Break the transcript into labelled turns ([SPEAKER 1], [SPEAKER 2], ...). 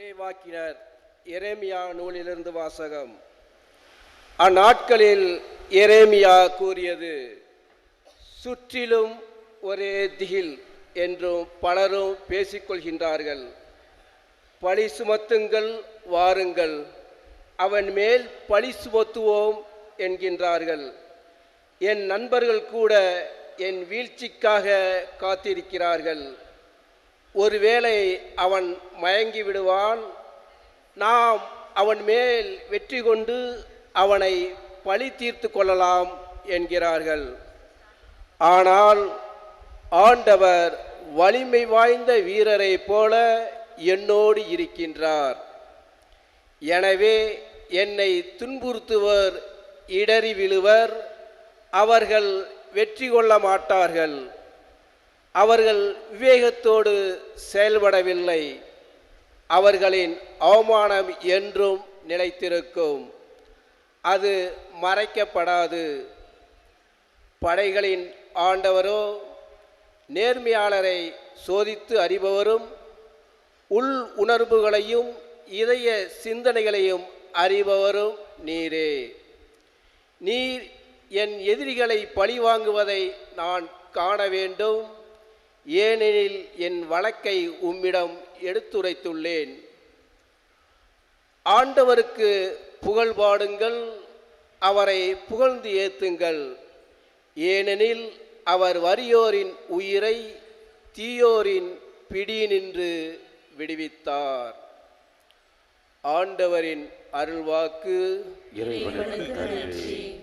[SPEAKER 1] இறைவாக்கினர் எரேமியா நூலிலிருந்து வாசகம். அந்நாட்களில் எரேமியா கூறியது சுற்றிலும் ஒரே திகில் என்றும் பலரும் பேசிக்கொள்கின்றார்கள். பழி சுமத்துங்கள் வாருங்கள். அவன் மேல் பழி சுமத்துவோம் என்கின்றார்கள். என் நண்பர்கள் கூட என் வீழ்ச்சிக்காக காத்திருக்கிறார்கள். ஒருவேளை அவன் மயங்கி விடுவான் நாம் அவன் மேல் வெற்றி கொண்டு அவனை பழி தீர்த்து கொள்ளலாம் என்கிறார்கள். ஆனால் ஆண்டவர் வலிமை வாய்ந்த வீரரைப் போல என்னோடு இருக்கின்றார். எனவே என்னை துன்புறுத்துவர் இடறி விழுவர் அவர்கள் வெற்றி கொள்ள மாட்டார்கள். அவர்கள் விவேகத்தோடு செயல்படவில்லை. அவர்களின் அவமானம் என்றும் நிலைத்திருக்கும். அது மறைக்கப்படாது. படைகளின் ஆண்டவரோ நேர்மையாளரை சோதித்து அறிபவரும் உள் உணர்வுகளையும் இதய சிந்தனைகளையும் அறிபவரும் நீரே. நீர் என் எதிரிகளை பழிவாங்குவதை நான் காண வேண்டும். ஏனெனில் என் வழக்கை உம்மிடம் எடுத்துரைத்துள்ளேன். ஆண்டவருக்கு புகழ் பாடுங்கள் அவரை புகழ்ந்து ஏத்துங்கள். ஏனெனில் அவர் வறியோரின் உயிரை தீயோரின் பிடியினின்று விடுவித்தார். ஆண்டவரின் அருள்வாக்கு
[SPEAKER 2] இறைவனுக்கு நன்றி.